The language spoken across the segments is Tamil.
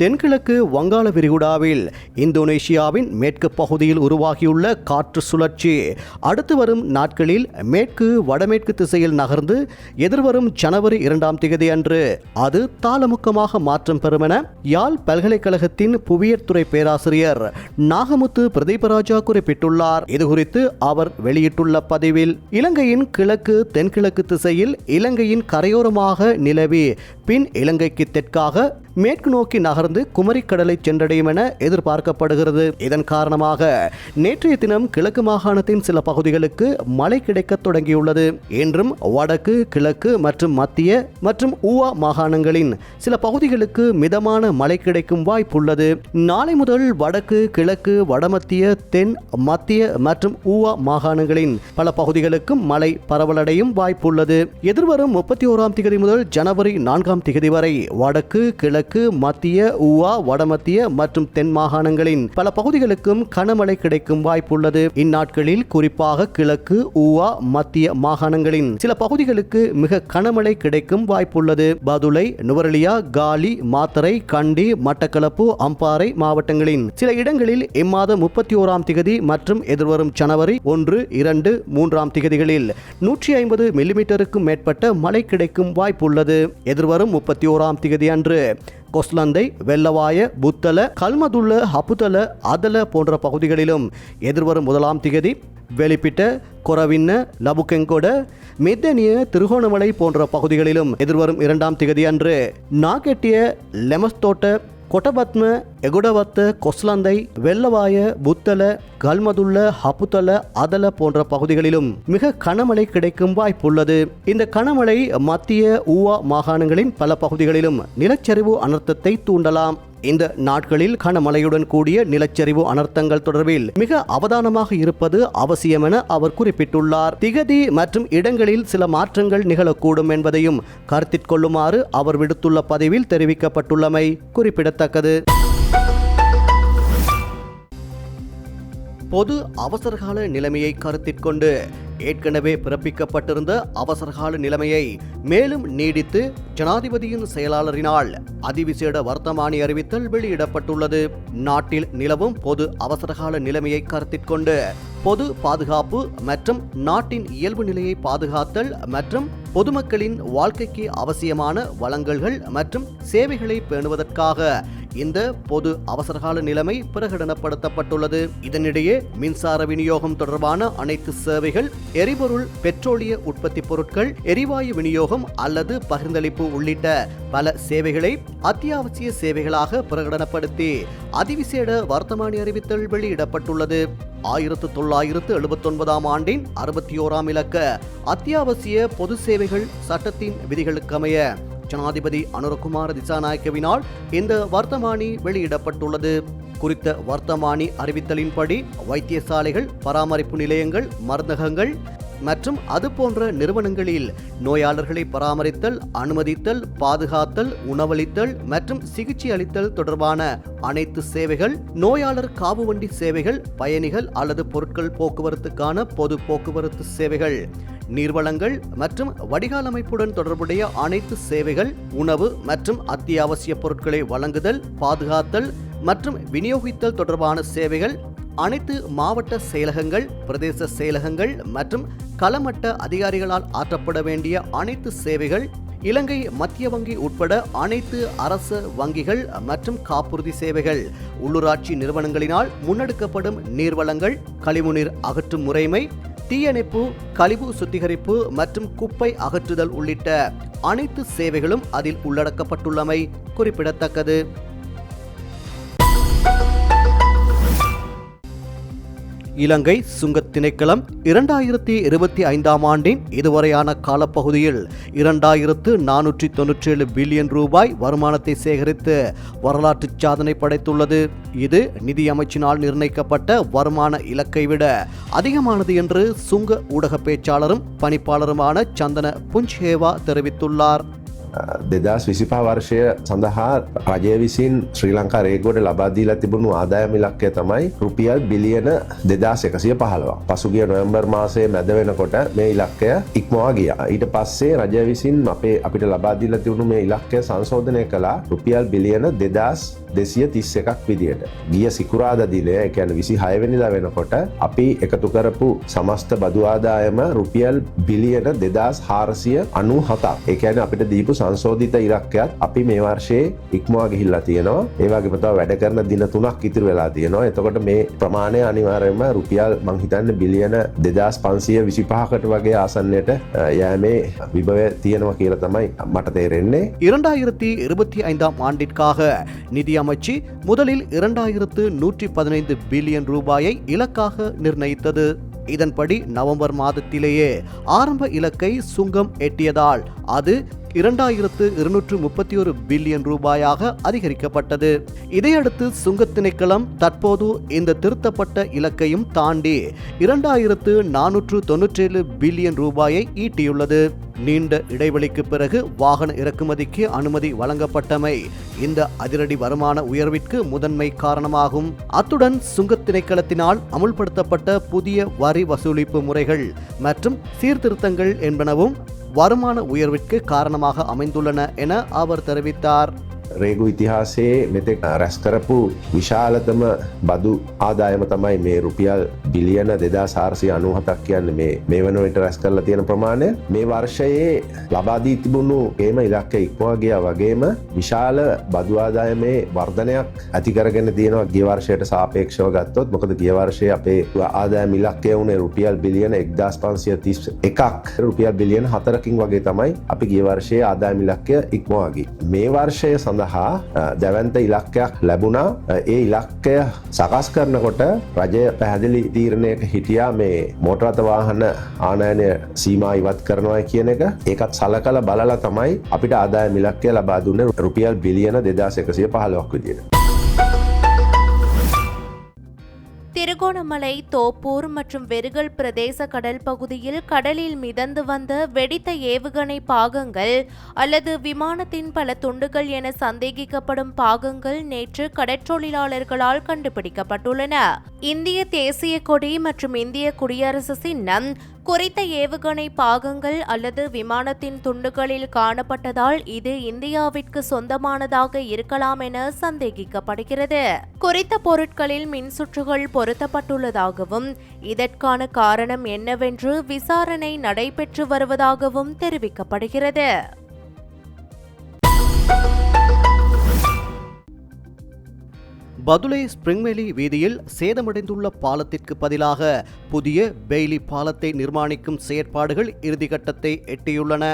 தென்கிழக்கு வங்காள விரிகுடாவில் இந்தோனேஷியாவின் மேற்கு பகுதியில் உருவாகியுள்ள காற்று சுழற்சி. அடுத்து வரும் நாட்களில் மேற்கு வடமேற்கு திசையில் நகர்ந்து எதிர்வரும் ஜனவரி இரண்டாம் தேதி அன்று அது தாளமுக்கமாக மாற்றம் பெறும் என யாழ் பல்கலைக்கழகத்தின் புவியியற் பேராசிரியர் நாகமுத்து பிரதீபராஜா குறிப்பிட்டுள்ளார். இதுகுறித்து அவர் வெளியிட்டுள்ள பதிவில் இலங்கையின் கிழக்கு தென்கிழக்கு திசையில் இலங்கையின் கரையோரமாக நிலவி பின் இலங்கைக்கு தெற்காக மேற்கு நோக்கி நகர்ந்து குமரிக்கடலை சென்றடையும் என எதிர்பார்க்கப்படுகிறது. இதன் காரணமாக நேற்றைய தினம் கிழக்கு மாகாணத்தின் சில பகுதிகளுக்கு மழை கிடைக்க தொடங்கியுள்ளது. இன்றும் வடக்கு கிழக்கு மற்றும் மத்திய மற்றும் ஊவா மாகாணங்களின் சில பகுதிகளுக்கு மிதமான மழை கிடைக்கும் வாய்ப்புள்ளது. நாளை முதல் வடக்கு கிழக்கு வடமத்திய தென் மத்திய மற்றும் ஊவா மாகாணங்களின் பல பகுதிகளுக்கும் மழை பரவலடையும் வாய்ப்புள்ளது. எதிர்வரும் முப்பத்தி ஓராம் தேதி முதல் ஜனவரி நான்காம் தேதி வரை வடக்கு கிழக்கு மத்திய ஊவா வடமத்திய மற்றும் தென் மாகாணங்களின் பல பகுதிகளுக்கும் கனமழை கிடைக்கும் வாய்ப்புள்ளது. இந்நாட்களில் குறிப்பாக கிழக்கு ஊவா மத்திய மாகாணங்களின் சில பகுதிகளுக்கு மிக கனமழை கிடைக்கும் வாய்ப்புள்ளது. பதுளை நுவரலியா காலி மாத்தரை கண்டி மட்டக்களப்பு அம்பாறை மாவட்டங்களின் சில இடங்களில் இம்மாதம் முப்பத்தி ஓராம் திகதி மற்றும் எதிர்வரும் ஜனவரி ஒன்று இரண்டு மூன்றாம் திகதிகளில் நூற்றி ஐம்பது மில்லிமீட்டருக்கும் மேற்பட்ட மழை கிடைக்கும் வாய்ப்புள்ளது. எதிர்வரும் முப்பத்தி ஓராம் திகதி அன்று கொஸ்லந்தை வெள்ளவாய புத்தல கல்மதுள்ள ஹப்புதல அதல போன்ற பகுதிகளிலும் எதிர்வரும் முதலாம் திகதி வெளிப்பிட்ட கொரவின்ன லபுக்கெங்கொட மெத்தனிய திருகோணமலை போன்ற பகுதிகளிலும் எதிர்வரும் இரண்டாம் திகதி அன்று நாகெட்டிய லெமஸ்தோட்ட கொட்டபத்ம எகுடவத்த கொஸ்லாந்தை வெள்ளவாய புத்தல கல்மதுள்ள ஹப்புத்தல அதல போன்ற பகுதிகளிலும் மிக கனமழை கிடைக்கும் வாய்ப்புள்ளது. இந்த கனமழை மத்திய ஊவா மாகாணங்களின் பல பகுதிகளிலும் நிலச்சரிவு அனர்த்தத்தை தூண்டலாம். இந்த நாட்களில் கனமழையுடன் கூடிய நிலச்சரிவு அனர்த்தங்கள் தொடர்பில் மிக அவதானமாக இருப்பது அவசியம் என அவர் குறிப்பிட்டுள்ளார். திகதி மற்றும் இடங்களில் சில மாற்றங்கள் நிகழக்கூடும் என்பதையும் கருத்திற்கொள்ளுமாறு அவர் விடுத்துள்ள பதிவில் தெரிவிக்கப்பட்டுள்ளமை குறிப்பிடத்தக்கது. பொது அவசரகால நிலைமையை கருத்திற்கொண்டு ஏற்கனவே பிறப்பிக்கப்பட்டிருந்த அவசரகால நிலைமையை மேலும் நீடித்து ஜனாதிபதியின் செயலாளரினால் அதிவிசேட வர்த்தமானி அறிவித்தல் வெளியிடப்பட்டுள்ளது. நாட்டில் நிலவும் பொது அவசரகால நிலைமையை கருத்திற்கொண்டு பொது பாதுகாப்பு மற்றும் நாட்டின் இயல்பு நிலையை பாதுகாத்தல் மற்றும் பொதுமக்களின் வாழ்க்கைக்கு அவசியமான வளங்கல்கள் மற்றும் சேவைகளை பேணுவதற்காக இந்த பொது அவசரகால நிலைமை பிரகடனப்படுத்தப்பட்டுள்ளது. இதனிடையே மின்சார விநியோகம் தொடர்பான அனைத்து சேவைகள் எரிபொருள் பெட்ரோலிய உற்பத்தி பொருட்கள் எரிவாயு விநியோகம் அல்லது பகிர்ந்தளிப்பு உள்ளிட்ட பல சேவைகளை அத்தியாவசிய சேவைகளாக பிரகடனப்படுத்தி அதிவிசேட வர்த்தமானி அறிவித்தல் வெளியிடப்பட்டுள்ளது. ஆயிரத்து தொள்ளாயிரத்து எழுபத்தொன்பதாம் ஆண்டின் அறுபத்தி ஓராம் இலக்க அத்தியாவசிய பொது சேவைகள் சட்டத்தின் விதிகளுக்கமைய ஜனாதிபதி அனுரகுமார திசாநாயக்கவினால் இந்த வர்த்தமானி வெளியிடப்பட்டுள்ளது. குறித்த வர்த்தமானி அறிவித்தலின்படி வைத்தியசாலைகள் பராமரிப்பு நிலையங்கள் மருந்தகங்கள் மற்றும் அது போன்ற நிறுவனங்களில் நோயாளர்களை பராமரித்தல் அனுமதித்தல் பாதுகாத்தல் உணவளித்தல் மற்றும் சிகிச்சை அளித்தல் தொடர்பான அனைத்து சேவைகள் நோயாளர் காவு வண்டி சேவைகள் பயணிகள் அல்லது பொருட்கள் போக்குவரத்துக்கான பொது போக்குவரத்து சேவைகள் நீர்வளங்கள் மற்றும் வடிகால் அமைப்புடன் தொடர்புடைய அனைத்து சேவைகள் உணவு மற்றும் அத்தியாவசிய பொருட்களை வழங்குதல் பாதுகாத்தல் மற்றும் விநியோகித்தல் தொடர்பான சேவைகள் அனைத்து மாவட்ட செயலகங்கள் பிரதேச செயலகங்கள் மற்றும் களமட்ட அதிகாரிகளால் ஆற்றப்பட வேண்டிய அனைத்து சேவைகள் இலங்கை மத்திய வங்கி உட்பட அனைத்து அரசு வங்கிகள் மற்றும் காப்புறுதி சேவைகள் உள்ளூராட்சி நிறுவனங்களினால் முன்னெடுக்கப்படும் நீர்வளங்கள் கழிவுநீர் அகற்றும் முறைமை தீயணைப்பு கழிவு சுத்திகரிப்பு மற்றும் குப்பை அகற்றுதல் உள்ளிட்ட அனைத்து சேவைகளும் அதில் உள்ளடக்கப்பட்டுள்ளமை குறிப்பிடத்தக்கது. இலங்கை சுங்கத் திணைக்களம் இரண்டாயிரத்தி இருபத்தி ஐந்தாம் ஆண்டின் இதுவரையான காலப்பகுதியில் இரண்டாயிரத்து நானூற்றி தொன்னூற்றி ஏழு பில்லியன் ரூபாய் வருமானத்தை சேகரித்து வரலாற்று சாதனை படைத்துள்ளது. இது நிதி அமைச்சினால் நிர்ணயிக்கப்பட்ட வருமான இலக்கை விட அதிகமானது என்று சுங்க ஊடக பேச்சாளரும் பணிப்பாளருமான சந்தன புஞ்ச்ஹேவா தெரிவித்துள்ளார். දෙදස් විසිපා වර්ෂය සඳහා රජය විසින් ශ්‍රී ලංකා රේගෝඩ ලබාදීලා තිබුණු ආදායම ඉලක්කය තමයි රුපියල් බිලියන දෙදස් එකසිය පහලවා පසුගිය නොයම්බර් මාසය මැද වෙනකොට මේ ඉලක්කය ඉක්මවා ගිය. ඊට පස්සේ රජය විසින් අපේ අපිට ලබාදීල තිවුණු මේ ඉලක්කය සංශෝධනය කලා රුපියල් බිලියන දෙදස් දෙසිය තිස්ස එකක් විදියට. ගිය සිකුරාද දිනය එකැන විසි හයවෙනිදා වෙනකොට අපි එකතු කරපු සමස්ත බදුආදායම රුපියල් බිලියන දෙදස් හාරසිය අනු හතා එකැන අපිට දීපු සංශෝධිත ඉරක්කයක් අපි මේ වර්ෂයේ ඉක්මවා ගිහිල්ලා තියෙනවා ඒවාගේ පතාව වැඩ කරන දින තුනක් ඉතිර වෙලා තියෙනවා එතකොට මේ ප්‍රමාණය අනිවාරයම රුපියල් මංහිතන්න බිලියන දෙදස් පන්සිය විසිපහකට වගේ ආසන්නයට යෑමේ විභවය තියෙනවා කියල තමයි මට තේරෙන්නේ இரண்டாயிரத்தி இருபத்தி ஐந்தாம் ஆண்டிற்காக நிதியமைச்சு முதலில் இரண்டாயிரத்து நூற்றி பதினைந்து பில்லியன் ரூபாயை இலக்காக நிர்ணயித்தது இதன்படி நவம்பர் மாதத்திலேயே ஆரம்ப இலக்கை சுங்கம் எட்டியதால் அது இரண்டாயிரத்து இருநூற்று முப்பத்தி ஒரு பில்லியன் ரூபாயாக அதிகரிக்கப்பட்டது. இதையடுத்து சுங்கத் திணைக்களம் தற்போது இந்த திருத்தப்பட்ட இலக்கையும் தாண்டி இரண்டாயிரத்து நானூற்று தொன்னூற்றேழு பில்லியன் ரூபாயை ஈட்டியுள்ளது. நீண்ட இடைவெளிக்கு பிறகு வாகன இறக்குமதிக்கு அனுமதி வழங்கப்பட்டமை இந்த அதிரடி வருமான உயர்விற்கு முதன்மை காரணமாகும். அத்துடன் சுங்கத் திணைக்களத்தினால் அமுல்படுத்தப்பட்ட புதிய வரி வசூலிப்பு முறைகள் மற்றும் சீர்திருத்தங்கள் என்பனவும் வருமான உயர்விற்கு காரணமாக அமைந்துள்ளன என அவர் தெரிவித்தார். රේගු ඉතිහාසේ මෙතෙක් රැස්කරපු විශාලතම බදු ආදායම තමයි මේ රුපියල් බිලියන දෙදා සාර්සය අනුහතක් කියන්න. මේ මේ වනට රැස් කරලා තියෙන ප්‍රමාණය. මේ වර්ෂයේ ලබාදී තිබුණු ඒම ඉලක්ක ඉක්මවාගිය වගේම විශාල බදවාදායමේ වර්ධනයක් ඇතිකරගෙන තියෙනවා. ගේවර්ෂයට සාපේක්ෂව ගත්තොත් මොකද ගියවර්ෂය අපේ ආදාය මිලක්කය වුණේ රුපියල් බිලියන එක්දස් පන්සිය තිස් එකක්. රුපියල් බිලියන හතරකින් වගේ තමයි අපි ගියවර්ෂයේ ආදාය මිලක්කය ඉක්මවාගේ මේ වර්ෂය සඳ සඳහා දැවන්ත ඉලක්කයක් ලැබුණා ඒ ඉලක්කය සකස් කරනකොට රජය පැහැදිලි තීරණයක හිටියා මේ මෝටරතවාහන ආනයනය සීමා ඉවත් කරනවා කියන එක ඒකත් සලකල බලලා තමයි අපිට ආදාය මිලක්කය ලබා දුන්න රුපියල් බිලියන දෙදස් එකසිය පහලොක් විදියට. திருகோணமலை தோப்பூர் மற்றும் வெறுகல் பிரதேச கடல் பகுதியில் கடலில் மிதந்து வந்த வெடித்த ஏவுகணை பாகங்கள் அல்லது விமானத்தின் பல துண்டுகள் என சந்தேகிக்கப்படும் பாகங்கள் நேற்று கடற்றொழிலாளர்களால் கண்டுபிடிக்கப்பட்டுள்ளன. இந்திய தேசிய கொடி மற்றும் இந்திய குடியரசு சின்னம் குறித்த ஏவுகணை பாகங்கள் அல்லது விமானத்தின் துண்டுகளில் காணப்பட்டதால் இது இந்தியாவிற்கு சொந்தமானதாக இருக்கலாம் என சந்தேகிக்கப்படுகிறது. குறித்த பொருட்களில் மின்சுற்றுகள் பொருத்தப்பட்டுள்ளதாகவும் இதற்கான காரணம் என்னவென்று விசாரணை நடைபெற்று வருவதாகவும் தெரிவிக்கப்படுகிறது. பதுளை ஸ்பிரிங்வேலி வீதியில் சேதமடைந்துள்ள பாலத்திற்கு பதிலாக புதிய பெய்லி பாலத்தை நிர்மாணிக்கும் செயற்பாடுகள் இறுதிக்கட்டத்தை எட்டியுள்ளன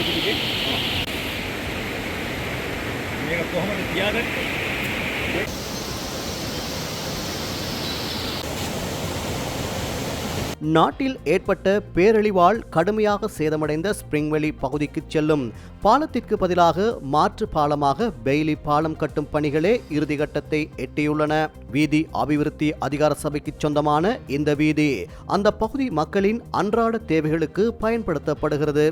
මේක முகமது தியாகன் நாட்டில் ஏற்பட்ட பேரழிவால் கடுமையாக சேதமடைந்த ஸ்பிரிங்வெளி பகுதிக்குச் செல்லும். பாலத்திற்கு பதிலாக மாற்று பாலமாக பெய்லி பாலம் கட்டும் பணிகளே இறுதிக்கட்டத்தை எட்டியுள்ளன. வீதி அபிவிருத்தி அதிகார சபைக்கு சொந்தமான இந்த வீதி அந்த பகுதி மக்களின் அன்றாட தேவைகளுக்கு பயன்படுத்தப்படுகிறது.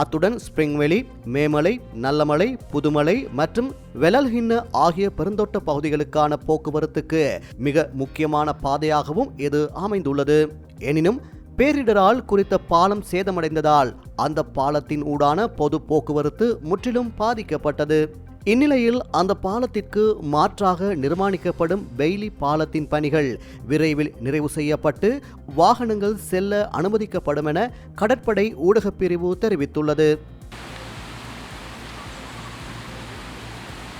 அத்துடன் ஸ்பிரிங்வெளி மேமலை நல்லமலை புதுமலை மற்றும் வெலல்ஹின்ன ஆகிய பெருந்தோட்ட பகுதிகளுக்கான போக்குவரத்துக்கு மிக முக்கியமான பாதையாகவும் இது அமைந்துள்ளது. எனினும் பேரிடரால் குறித்த பாலம் சேதமடைந்ததால் அந்த பாலத்தின் ஊடான பொது போக்குவரத்து முற்றிலும் பாதிக்கப்பட்டது. இந்நிலையில் அந்த பாலத்திற்கு மாற்றாக நிர்மாணிக்கப்படும் பெய்லி பாலத்தின் பணிகள் விரைவில் நிறைவு செய்யப்பட்டு வாகனங்கள் செல்ல அனுமதிக்கப்படும் என கடற்படை ஊடகப் பிரிவு தெரிவித்துள்ளது.